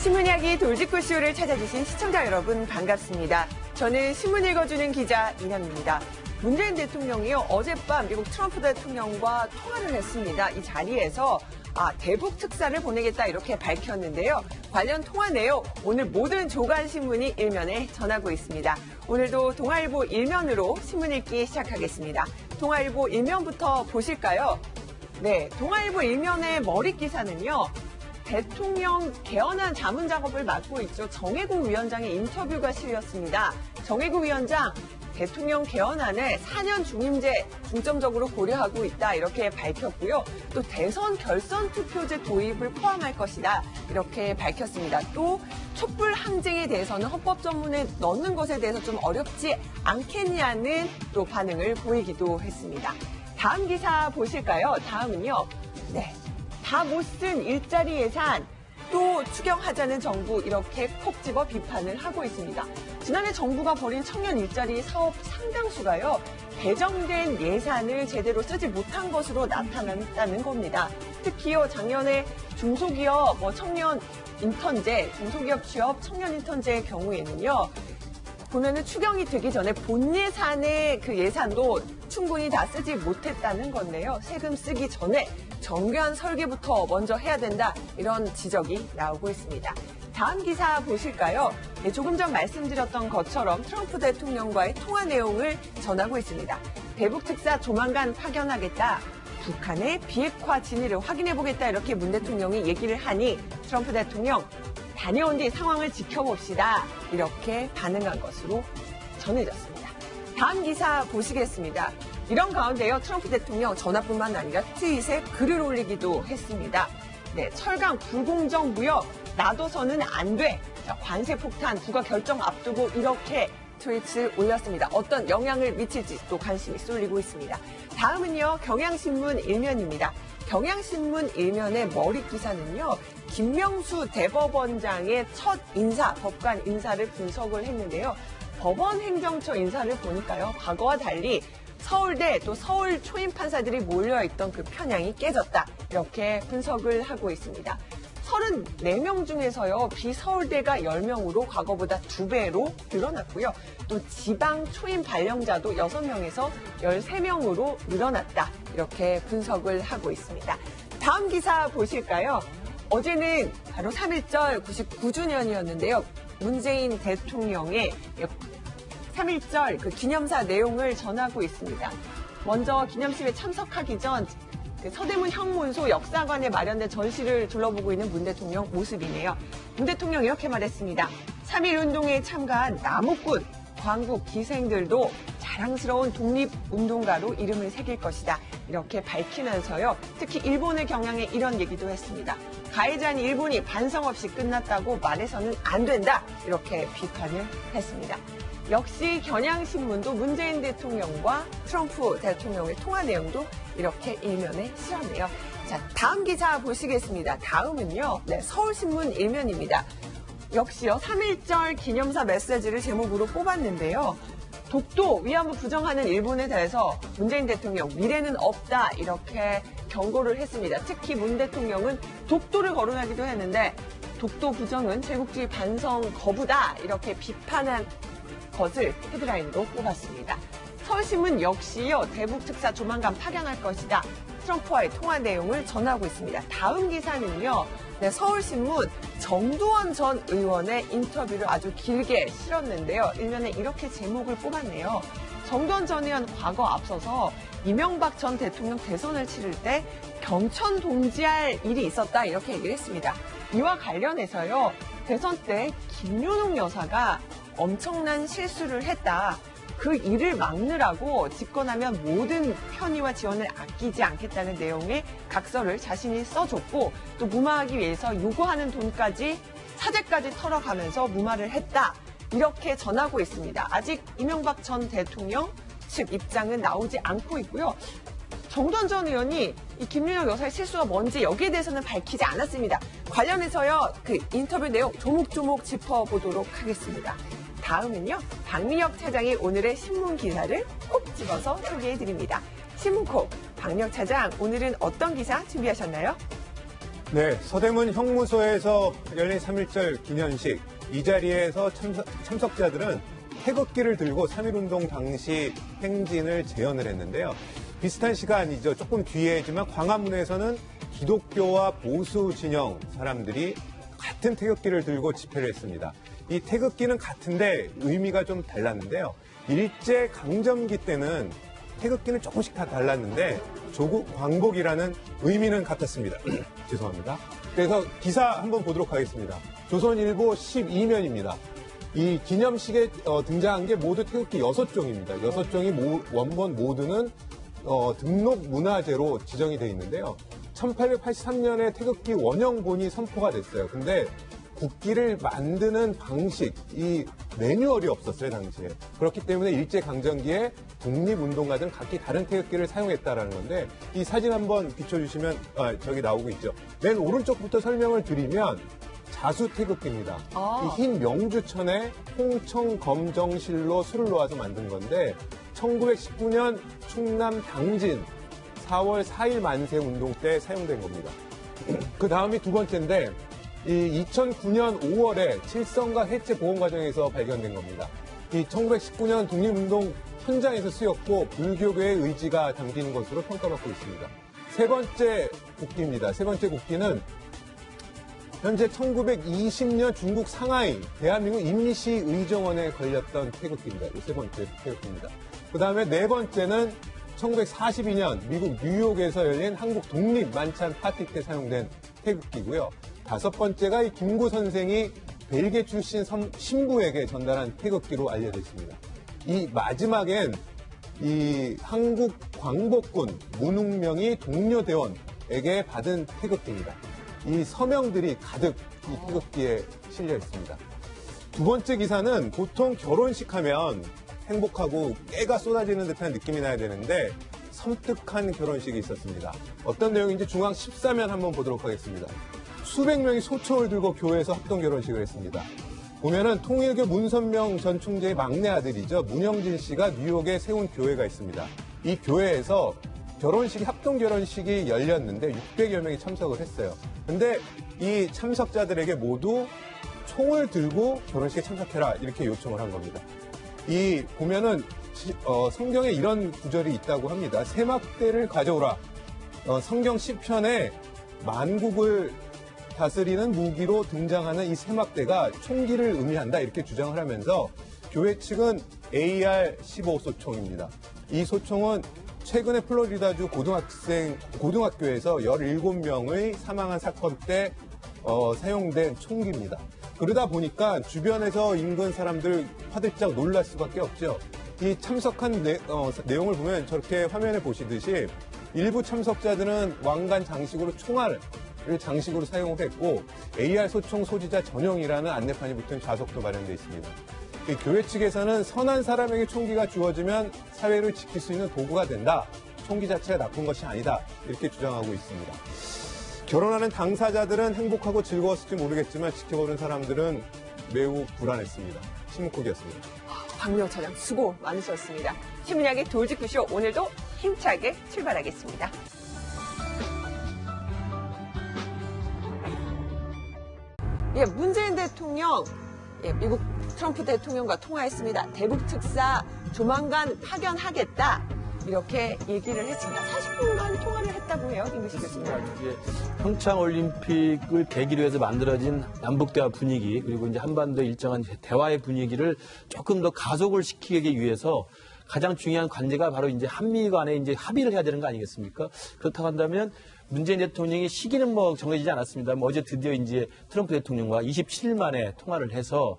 신문이야기 돌직구쇼를 찾아주신 시청자 여러분 반갑습니다. 저는 신문 읽어주는 기자 이남입니다. 문재인 대통령이요 어젯밤 미국 트럼프 대통령과 통화를 했습니다. 이 자리에서 아, 대북 특사를 보내겠다 이렇게 밝혔는데요. 관련 통화 내용 오늘 모든 조간 신문이 일면에 전하고 있습니다. 오늘도 동아일보 일면으로 신문 읽기 시작하겠습니다. 동아일보 일면부터 보실까요? 네, 동아일보 일면의 머리 기사는요. 대통령 개헌안 자문 작업을 맡고 있죠. 정혜국 위원장의 인터뷰가 실렸습니다. 정혜국 위원장 대통령 개헌안에 4년 중임제 중점적으로 고려하고 있다 이렇게 밝혔고요. 또 대선 결선 투표제 도입을 포함할 것이다 이렇게 밝혔습니다. 또 촛불 항쟁에 대해서는 헌법 전문에 넣는 것에 대해서 좀 어렵지 않겠냐는 또 반응을 보이기도 했습니다. 다음 기사 보실까요? 다음은요. 네. 다 못 쓴 일자리 예산 또 추경하자는 정부 이렇게 콕 집어 비판을 하고 있습니다. 지난해 정부가 벌인 청년 일자리 사업 상당수가요. 배정된 예산을 제대로 쓰지 못한 것으로 나타났다는 겁니다. 특히요 작년에 중소기업 뭐 청년 인턴제, 중소기업 취업 청년 인턴제의 경우에는요. 보면은 추경이 되기 전에 본 예산의 그 예산도 충분히 다 쓰지 못했다는 건데요. 세금 쓰기 전에 정교한 설계부터 먼저 해야 된다. 이런 지적이 나오고 있습니다. 다음 기사 보실까요? 네, 조금 전 말씀드렸던 것처럼 트럼프 대통령과의 통화 내용을 전하고 있습니다. 대북 특사 조만간 파견하겠다. 북한의 비핵화 진위를 확인해 보겠다. 이렇게 문 대통령이 얘기를 하니 트럼프 대통령 다녀온 뒤 상황을 지켜봅시다. 이렇게 반응한 것으로 전해졌습니다. 다음 기사 보시겠습니다. 이런 가운데요, 트럼프 대통령 전화뿐만 아니라 트윗에 글을 올리기도 했습니다. 네, 철강 불공정 무역 놔둬서는 안 돼. 자, 관세 폭탄 부가 결정 앞두고 이렇게 트윗을 올렸습니다. 어떤 영향을 미칠지 또 관심이 쏠리고 있습니다. 다음은요, 경향신문 일면입니다. 경향신문 일면의 머리 기사는요, 김명수 대법원장의 첫 인사, 법관 인사를 분석을 했는데요. 법원 행정처 인사를 보니까요, 과거와 달리 서울대 또 서울 초임 판사들이 몰려있던 그 편향이 깨졌다. 이렇게 분석을 하고 있습니다. 34명 중에서요, 비서울대가 10명으로 과거보다 2배로 늘어났고요. 또 지방 초임 발령자도 6명에서 13명으로 늘어났다. 이렇게 분석을 하고 있습니다. 다음 기사 보실까요? 어제는 바로 3.1절 99주년이었는데요. 문재인 대통령의 3.1절 그 기념사 내용을 전하고 있습니다. 먼저 기념식에 참석하기 전 서대문 형문소 역사관에 마련된 전시를 둘러보고 있는 문 대통령 모습이네요. 문 대통령 이렇게 말했습니다. 3.1운동에 참가한 나무꾼, 광국 기생들도 자랑스러운 독립운동가로 이름을 새길 것이다. 이렇게 밝히면서요. 특히 일본을 경향해 이런 얘기도 했습니다. 가해자인 일본이 반성 없이 끝났다고 말해서는 안 된다. 이렇게 비판을 했습니다. 역시 경향신문도 문재인 대통령과 트럼프 대통령의 통화 내용도 이렇게 일면에 실었네요. 자, 다음 기사 보시겠습니다. 다음은요, 네, 서울신문 일면입니다. 역시요, 3.1절 기념사 메시지를 제목으로 뽑았는데요. 독도 위안부 부정하는 일본에 대해서 문재인 대통령 미래는 없다 이렇게 경고를 했습니다. 특히 문 대통령은 독도를 거론하기도 했는데 독도 부정은 제국주의 반성 거부다 이렇게 비판한 것을 헤드라인으로 뽑았습니다. 서울신문 역시요 대북 특사 조만간 파견할 것이다. 트럼프와의 통화 내용을 전하고 있습니다. 다음 기사는요. 네, 서울신문 정두원 전 의원의 인터뷰를 아주 길게 실었는데요. 일면에 이렇게 제목을 뽑았네요. 정두원 전 의원 과거 앞서서 이명박 전 대통령 대선을 치를 때 경천 동지할 일이 있었다 이렇게 얘기를 했습니다. 이와 관련해서요. 대선 때 김윤옥 여사가 엄청난 실수를 했다. 그 일을 막느라고 집권하면 모든 편의와 지원을 아끼지 않겠다는 내용의 각서를 자신이 써줬고 또 무마하기 위해서 요구하는 돈까지 사재까지 털어가면서 무마를 했다. 이렇게 전하고 있습니다. 아직 이명박 전 대통령 측 입장은 나오지 않고 있고요. 정돈 전 의원이 이 김윤영 여사의 실수가 뭔지 여기에 대해서는 밝히지 않았습니다. 관련해서요, 그 인터뷰 내용 조목조목 짚어보도록 하겠습니다. 다음은요, 박민혁 차장이 오늘의 신문 기사를 콕 집어서 소개해 드립니다. 신문콕, 박민혁 차장, 오늘은 어떤 기사 준비하셨나요? 네, 서대문 형무소에서 열린 3.1절 기념식. 이 자리에서 참석, 참석자들은 태극기를 들고 3.1운동 당시 행진을 재현을 했는데요. 비슷한 시간이죠. 조금 뒤에지만 광화문에서는 기독교와 보수 진영 사람들이 같은 태극기를 들고 집회를 했습니다. 이 태극기는 같은데 의미가 좀 달랐는데요. 일제 강점기 때는 태극기는 조금씩 다 달랐는데 조국 광복이라는 의미는 같았습니다. 죄송합니다. 그래서 기사 한번 보도록 하겠습니다. 조선일보 12면입니다. 이 기념식에 어, 등장한 게 모두 태극기 6종입니다. 6종이 원본 모두는 어, 등록 문화재로 지정이 돼 있는데요. 1883년에 태극기 원형본이 선포가 됐어요. 근데 국기를 만드는 방식, 이 매뉴얼이 없었어요, 당시에. 그렇기 때문에 일제강점기에 독립운동가들은 각기 다른 태극기를 사용했다라는 건데, 이 사진 한번 비춰주시면, 아, 저기 나오고 있죠. 맨 오른쪽부터 설명을 드리면, 자수 태극기입니다. 아. 이흰 명주천에 홍청 검정실로 술을 놓아서 만든 건데, 1919년 충남 당진 4월 4일 만세 운동 때 사용된 겁니다. 그 다음이 두 번째인데, 이 2009년 5월에 칠성과 해체 보험 과정에서 발견된 겁니다. 이 1919년 독립운동 현장에서 쓰였고 불교계의 의지가 담긴 것으로 평가받고 있습니다. 세 번째 국기입니다. 세 번째 국기는 현재 1920년 중국 상하이 대한민국 임시 의정원에 걸렸던 태극기입니다. 이 세 번째 태극기입니다. 그 다음에 네 번째는 1942년 미국 뉴욕에서 열린 한국 독립 만찬 파티 때 사용된 태극기고요. 다섯 번째가 이 김구 선생이 벨기에 출신 선- 신부에게 전달한 태극기로 알려져 있습니다. 이 마지막엔 이 한국 광복군 문웅명이 동료 대원에게 받은 태극기입니다. 이 서명들이 가득 이 태극기에 실려 있습니다. 두 번째 기사는 보통 결혼식 하면 행복하고 깨가 쏟아지는 듯한 느낌이 나야 되는데 섬뜩한 결혼식이 있었습니다. 어떤 내용인지 중앙 14면 한번 보도록 하겠습니다. 수백 명이 소총을 들고 교회에서 합동 결혼식을 했습니다. 보면은 통일교 문선명 전 총재의 막내 아들이죠. 문영진 씨가 뉴욕에 세운 교회가 있습니다. 이 교회에서 결혼식이 합동 결혼식이 열렸는데 600여 명이 참석을 했어요. 근데 이 참석자들에게 모두 총을 들고 결혼식에 참석해라 이렇게 요청을 한 겁니다. 이 보면은 시- 어, 성경에 이런 구절이 있다고 합니다. 세막대를 가져오라. 어, 성경 시편에 만국을 다스리는 무기로 등장하는 이 세막대가 총기를 의미한다 이렇게 주장을 하면서 교회 측은 AR-15 소총입니다. 이 소총은 최근에 플로리다주 고등학생 고등학교에서 17명의 사망한 사건 때 어, 사용된 총기입니다. 그러다 보니까 주변에서 인근 사람들 화들짝 놀랄 수밖에 없죠. 이 참석한 내, 어, 내용을 보면 저렇게 화면에 보시듯이 일부 참석자들은 왕관 장식으로 총알을 장식으로 사용을 했고 AR 소총 소지자 전용이라는 안내판이 붙은 좌석도 마련되어 있습니다. 이 교회 측에서는 선한 사람에게 총기가 주어지면 사회를 지킬 수 있는 도구가 된다. 총기 자체가 나쁜 것이 아니다. 이렇게 주장하고 있습니다. 결혼하는 당사자들은 행복하고 즐거웠을지 모르겠지만 지켜보는 사람들은 매우 불안했습니다. 신문콕이었습니다. 박명 차장 수고 많으셨습니다. 신문약의 돌직구쇼 오늘도 힘차게 출발하겠습니다. 예, 문재인 대통령, 예, 미국 트럼프 대통령과 통화했습니다. 대북 특사 조만간 파견하겠다. 이렇게 얘기를 했습니다. 40분간 통화를 했다고 해요, 김기식 교수님. 이제 평창 올림픽을 계기로 해서 만들어진 남북 대화 분위기 그리고 이제 한반도 일정한 대화의 분위기를 조금 더 가속을 시키기 위해서 가장 중요한 관제가 바로 이제 한미 간에 이제 합의를 해야 되는 거 아니겠습니까? 그렇다고 한다면 문재인 대통령이 시기는 뭐 정해지지 않았습니다. 뭐 어제 드디어 이제 트럼프 대통령과 27일 만에 통화를 해서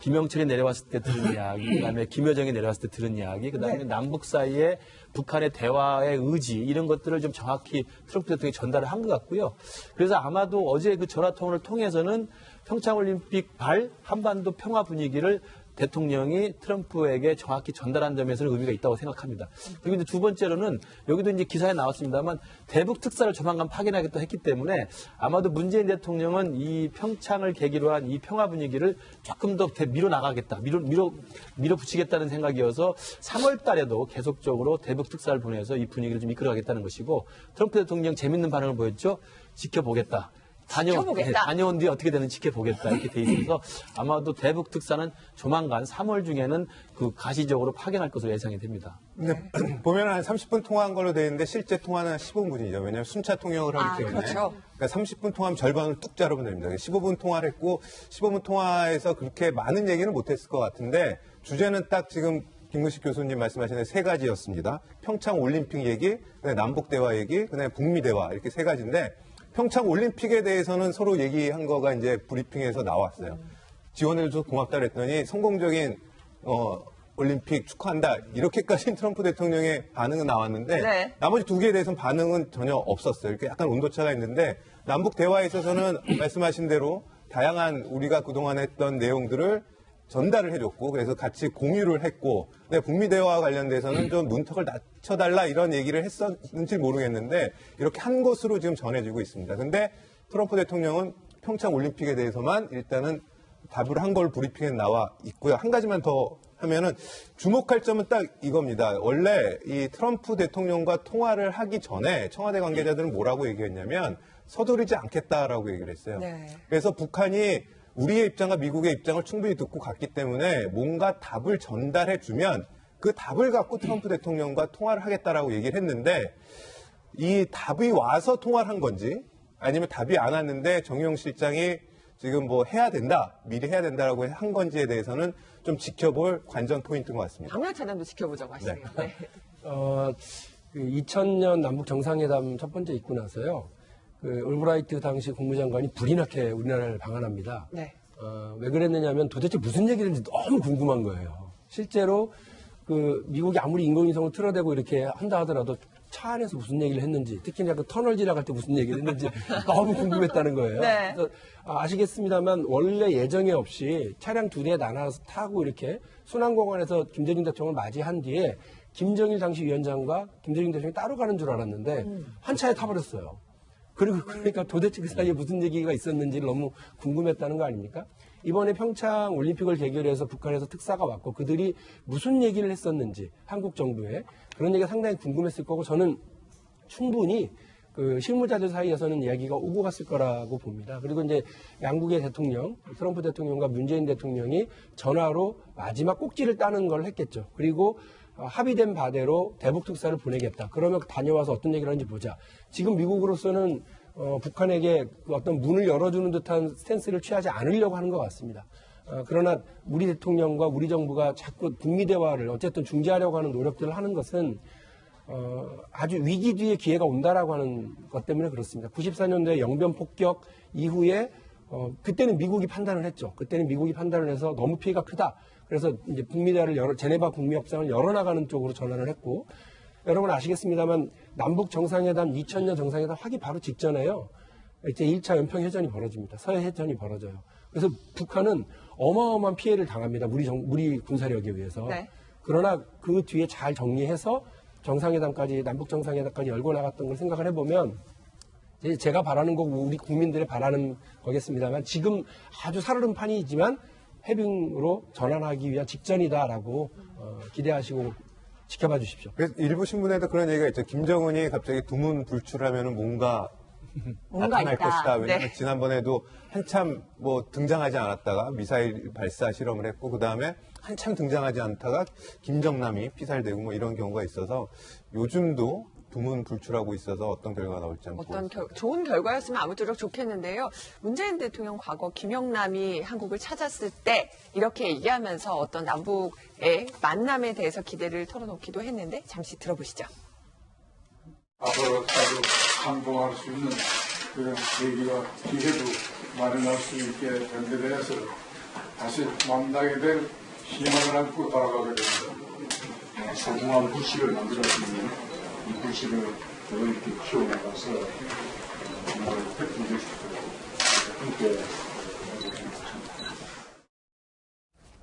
김영철이 내려왔을 때 들은 이야기, 그다음에 김여정이 내려왔을 때 들은 이야기, 그다음에 네. 남북 사이에 북한의 대화의 의지 이런 것들을 좀 정확히 트럼프 대통령이 전달을 한 것 같고요. 그래서 아마도 어제 그 전화 통화를 통해서는 평창올림픽 발 한반도 평화 분위기를 대통령이 트럼프에게 정확히 전달한 점에서는 의미가 있다고 생각합니다. 그리고 이제 두 번째로는 여기도 이제 기사에 나왔습니다만 대북 특사를 조만간 파견하겠다 했기 때문에 아마도 문재인 대통령은 이 평창을 계기로 한 이 평화 분위기를 조금 더 대- 밀어 나가겠다, 밀어 밀어 밀어붙이겠다는 생각이어서 3월 달에도 계속적으로 대북 특사를 보내서 이 분위기를 좀 이끌어가겠다는 것이고 트럼프 대통령 재밌는 반응을 보였죠. 지켜보겠다. 다녀, 지켜보겠다. 네, 다녀온 뒤에 어떻게 되는지 지켜보겠다 이렇게 돼 있어서 아마도 대북 특사는 조만간 3월 중에는 그 가시적으로 파견할 것으로 예상이 됩니다. 근데 보면 한 30분 통화한 걸로 되어 있는데 실제 통화는 15분이죠. 왜냐하면 순차 통역을 하기 아, 때문에. 그렇죠. 그러니까 30분 통화하면 절반을 뚝 자르면 됩니다. 15분 통화를 했고 15분 통화에서 그렇게 많은 얘기는 못했을 것 같은데 주제는 딱 지금 김근식 교수님 말씀하신 세 가지였습니다. 평창 올림픽 얘기, 그다음에 남북 대화 얘기, 그다음에 북미 대화 이렇게 세 가지인데 평창 올림픽에 대해서는 서로 얘기한 거가 이제 브리핑에서 나왔어요. 지원해줘서 고맙다 그랬더니 성공적인 어, 올림픽 축하한다 이렇게까지 트럼프 대통령의 반응은 나왔는데 네. 나머지 두 개에 대해서는 반응은 전혀 없었어요. 이렇게 약간 온도차가 있는데 남북 대화에 있어서는 말씀하신 대로 다양한 우리가 그동안 했던 내용들을 전달을 해줬고 그래서 같이 공유를 했고 근데 북미 대화와 관련돼서는 좀 문턱을 낮춰달라 이런 얘기를 했었는지 모르겠는데 이렇게 한 것으로 지금 전해지고 있습니다. 근데 트럼프 대통령은 평창 올림픽에 대해서만 일단은 답을 한 걸 브리핑에 나와 있고요. 한 가지만 더 하면은 주목할 점은 딱 이겁니다. 원래 이 트럼프 대통령과 통화를 하기 전에 청와대 관계자들은 뭐라고 얘기했냐면 서두르지 않겠다라고 얘기를 했어요. 네. 그래서 북한이 우리의 입장과 미국의 입장을 충분히 듣고 갔기 때문에 뭔가 답을 전달해 주면 그 답을 갖고 트럼프 대통령과 통화를 하겠다라고 얘기를 했는데 이 답이 와서 통화를 한 건지 아니면 답이 안 왔는데 정용 실장이 지금 뭐 해야 된다, 미리 해야 된다라고 한 건지에 대해서는 좀 지켜볼 관전 포인트인 것 같습니다. 박명 차장도 지켜보자고 하시네요. 네. 어, 그 2000년 남북 정상회담 첫 번째 있고 나서요. 그 올브라이트 당시 국무장관이 불이 나게 우리나라를 방한합니다. 네. 어, 왜 그랬느냐면 도대체 무슨 얘기를 했는지 너무 궁금한 거예요. 실제로 그 미국이 아무리 인공위성을 틀어대고 이렇게 한다 하더라도 차 안에서 무슨 얘기를 했는지 특히나 그 터널 지나갈 때 무슨 얘기를 했는지 너무 궁금했다는 거예요. 네. 그래서 아, 아시겠습니다만 원래 예정에 없이 차량 두 대 나눠서 타고 이렇게 순환공원에서 김대중 대통령을 맞이한 뒤에 김정일 당시 위원장과 김대중 대통령이 따로 가는 줄 알았는데 한 차에 타버렸어요. 그리고 그러니까 도대체 그 사이에 무슨 얘기가 있었는지 너무 궁금했다는 거 아닙니까? 이번에 평창 올림픽을 계기로 해서 북한에서 특사가 왔고 그들이 무슨 얘기를 했었는지 한국 정부에 그런 얘기가 상당히 궁금했을 거고 저는 충분히 그 실무자들 사이에서는 이야기가 오고 갔을 거라고 봅니다. 그리고 이제 양국의 대통령, 트럼프 대통령과 문재인 대통령이 전화로 마지막 꼭지를 따는 걸 했겠죠. 그리고 어, 합의된 바대로 대북 특사를 보내겠다. 그러면 다녀와서 어떤 얘기를 하는지 보자. 지금 미국으로서는 어, 북한에게 그 어떤 문을 열어주는 듯한 스탠스를 취하지 않으려고 하는 것 같습니다. 어, 그러나 우리 대통령과 우리 정부가 자꾸 북미 대화를 어쨌든 중재하려고 하는 노력들을 하는 것은 어, 아주 위기 뒤에 기회가 온다라고 하는 것 때문에 그렇습니다. 94년도에 영변 폭격 이후에 어, 그때는 미국이 판단을 했죠. 그때는 미국이 판단을 해서 너무 피해가 크다. 그래서 이제 북미 대화를 열어, 제네바 북미 협상을 열어나가는 쪽으로 전환을 했고 여러분 아시겠습니다만 남북 정상회담 2000년 정상회담 하기 바로 직전에요. 이제 1차 연평 해전이 벌어집니다. 서해 해전이 벌어져요. 그래서 북한은 어마어마한 피해를 당합니다. 우리 정, 우리 군사력에 의해서. 네. 그러나 그 뒤에 잘 정리해서 정상회담까지 남북 정상회담까지 열고 나갔던 걸 생각을 해보면 제가 바라는 거고 우리 국민들의 바라는 거겠습니다만 지금 아주 살얼음 판이지만 해빙으로 전환하기 위한 직전이다라고 어, 기대하시고 지켜봐 주십시오. 그래서 일부 신문에도 그런 얘기가 있죠. 김정은이 갑자기 두문 불출하면 뭔가 뭔가 나타날 있다. 것이다. 왜냐하면 네. 지난번에도 한참 뭐 등장하지 않았다가 미사일 발사 실험을 했고 그 다음에 한참 등장하지 않다가 김정남이 피살되고 뭐 이런 경우가 있어서 요즘도 두문 불출하고 있어서 어떤 결과가 나올지 한번 어떤. 결- 좋은 결과였으면 아무쪼록 좋겠는데요. 문재인 대통령 과거 김영남이 한국을 찾았을 때 이렇게 얘기하면서 어떤 남북의 만남에 대해서 기대를 털어놓기도 했는데 잠시 들어보시죠. 앞으로까지 상봉할 수 있는 그런 계기와 기회도 마련할 수 있게 된데 대해서 다시 만나게 될 희망을 안고 돌아가게 됩니다. 소중한 수 있는 이 부시를 더 이렇게 키워나가서 정말 획기적으로 함께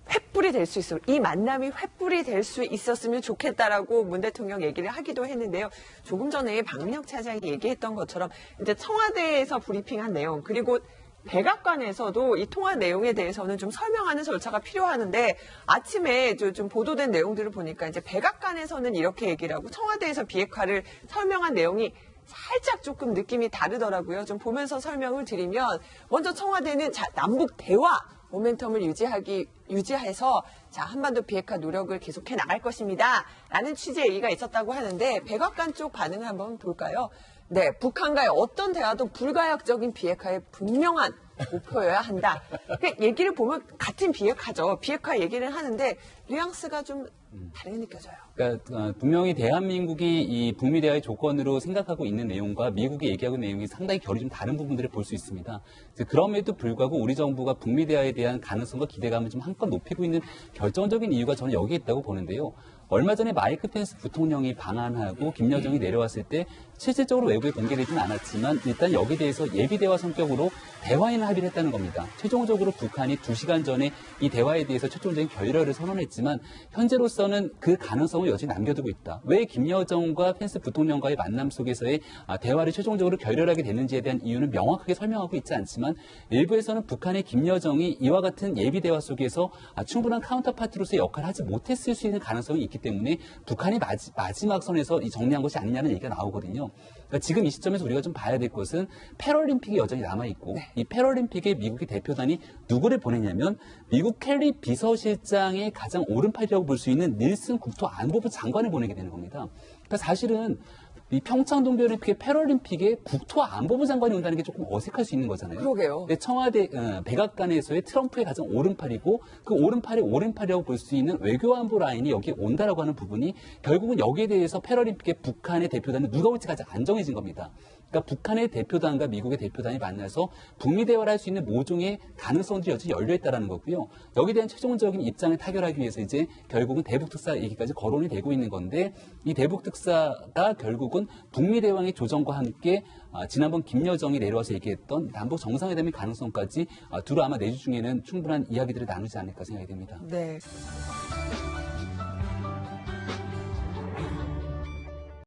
횃불이 될 수 있어 이 만남이 횃불이 될 수 있었으면 좋겠다라고 문 대통령 얘기를 하기도 했는데요. 조금 전에 박민혁 차장이 얘기했던 것처럼 이제 청와대에서 브리핑한 내용 그리고 백악관에서도 이 통화 내용에 대해서는 좀 설명하는 절차가 필요하는데 아침에 저- 좀 보도된 내용들을 보니까 이제 백악관에서는 이렇게 얘기를 하고 청와대에서 비핵화를 설명한 내용이 살짝 조금 느낌이 다르더라고요. 좀 보면서 설명을 드리면 먼저 청와대는 자, 남북 대화 모멘텀을 유지하기 유지해서 자 한반도 비핵화 노력을 계속해 나갈 것입니다. 라는 취지의 얘기가 있었다고 하는데 백악관 쪽 반응을 한번 볼까요? 네, 북한과의 어떤 대화도 불가역적인 비핵화의 분명한 목표여야 한다. 그 얘기를 보면 같은 비핵화죠. 비핵화 얘기를 하는데 뉘앙스가 좀 다르게 느껴져요. 그러니까 어, 분명히 대한민국이 이 북미 대화의 조건으로 생각하고 있는 내용과 미국이 얘기하고 있는 내용이 상당히 결이 좀 다른 부분들을 볼 수 있습니다. 그럼에도 불구하고 우리 정부가 북미 대화에 대한 가능성과 기대감을 좀 한껏 높이고 있는 결정적인 이유가 저는 여기에 있다고 보는데요. 얼마 전에 마이크 펜스 부통령이 방한하고 김여정이 내려왔을 때 실질적으로 외부에 공개되지는 않았지만 일단 여기에 대해서 예비 대화 성격으로 대화에는 합의를 했다는 겁니다. 최종적으로 북한이 두 시간 전에 이 대화에 대해서 최종적인 결렬을 선언했지만 현재로서는 그 가능성을 여전히 남겨두고 있다. 왜 김여정과 펜스 부통령과의 만남 속에서의 아, 대화를 최종적으로 결렬하게 됐는지에 대한 이유는 명확하게 설명하고 있지 않지만 일부에서는 북한의 김여정이 이와 같은 예비 대화 속에서 아, 충분한 카운터파트로서의 역할을 하지 못했을 수 있는 가능성이 있기 때문에 북한이 마지, 마지막 선에서 이 정리한 것이 아니냐는 얘기가 나오거든요. 그러니까 지금 이 시점에서 우리가 좀 봐야 될 것은 패럴림픽이 여전히 남아있고 이 패럴림픽에 미국의 대표단이 누구를 보내냐면 미국 켈리 비서실장의 가장 오른팔이라고 볼 수 있는 닐슨 국토안보부 장관을 보내게 되는 겁니다. 그러니까 사실은 이 평창 동계올림픽의 패럴림픽에 국토안보부 장관이 온다는 게 조금 어색할 수 있는 거잖아요. 그러게요. 근데 청와대 어, 백악관에서의 트럼프의 가장 오른팔이고 그 오른팔이 오른팔이라고 볼 수 있는 외교안보 라인이 여기에 온다라고 하는 부분이 결국은 여기에 대해서 패럴림픽의 북한의 대표단은 누가 올지 가장 안정해진 겁니다. 그러니까 북한의 대표단과 미국의 대표단이 만나서 북미 대화를 할 수 있는 모종의 가능성들이 여전히 열려 있다라는 거고요. 여기에 대한 최종적인 입장을 타결하기 위해서 이제 결국은 대북 특사 얘기까지 거론이 되고 있는 건데 이 대북 특사가 결국은 북미 대왕의 조정과 함께 아, 지난번 김여정이 내려와서 얘기했던 남북 정상회담의 가능성까지 아, 두루 아마 내주 중에는 충분한 이야기들을 나누지 않을까 생각이 됩니다. 네.